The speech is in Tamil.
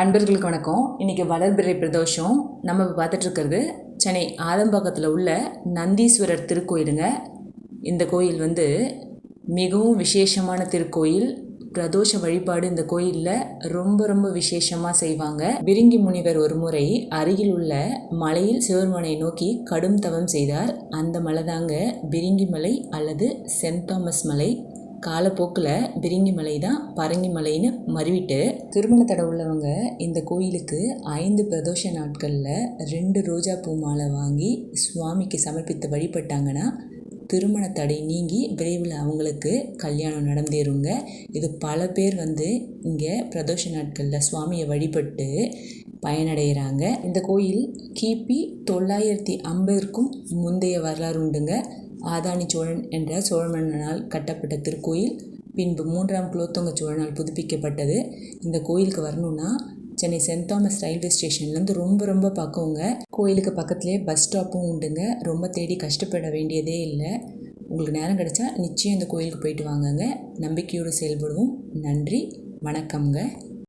அன்பர்களுக்கு வணக்கம். இன்றைக்கி வளர்பிறை பிரதோஷம். நம்ம இப்போ பார்த்துட்ருக்கிறது சென்னை ஆலம்பாக்கத்தில் உள்ள நந்தீஸ்வரர் திருக்கோயிலுங்க. இந்த கோயில் வந்து மிகவும் விசேஷமான திருக்கோயில். பிரதோஷ வழிபாடு இந்த கோயிலில் ரொம்ப ரொம்ப விசேஷமாக செய்வாங்க. விருங்கி முனிவர் ஒரு முறை அருகில் உள்ள மலையில் சிவருமனை நோக்கி கடும் தவம் செய்தார். அந்த மலை தாங்க பிரிங்கி மலை அல்லது சென்ட் தாமஸ் மலை. காலப்போக்கில் பிரிங்கி மலை தான் பரங்கி மலைன்னு மறுவிட்டு திருமண தடை உள்ளவங்க இந்த கோயிலுக்கு ஐந்து பிரதோஷ நாட்களில் ரெண்டு ரோஜா பூ மாலை வாங்கி சுவாமிக்கு சமர்ப்பித்து வழிபட்டாங்கன்னா திருமண தடை நீங்கி விரைவில் அவங்களுக்கு கல்யாணம் நடந்தேருங்க இது பல பேர் வந்து இங்கே பிரதோஷ நாட்களில் சுவாமியை வழிபட்டு பயனடைகிறாங்க இந்த கோயில் கிபி தொள்ளாயிரத்தி ஐம்பதுக்கும் முந்தைய வரலாறு உண்டுங்க. ஆதானி சோழன் என்ற சோழ மன்னனால் கட்டப்பட்ட திருக்கோயில் பின்பு மூன்றாம் குலோத்துங்க சோழனால் புதுப்பிக்கப்பட்டது. இந்த கோயிலுக்கு வரணுன்னா சென்னை சென்ட் தாமஸ் ரயில்வே ஸ்டேஷன்லேருந்து ரொம்ப ரொம்ப பக்கங்க. கோயிலுக்கு பக்கத்துலேயே பஸ் ஸ்டாப்பும் உண்டுங்க. ரொம்ப தேடி கஷ்டப்பட வேண்டியதே இல்லை. உங்களுக்கு நேரம் கிடைச்சா நிச்சயம் இந்த கோயிலுக்கு போயிட்டு வாங்கங்க. நம்பிக்கையோடு செயல்படுவோம். நன்றி. வணக்கம்ங்க.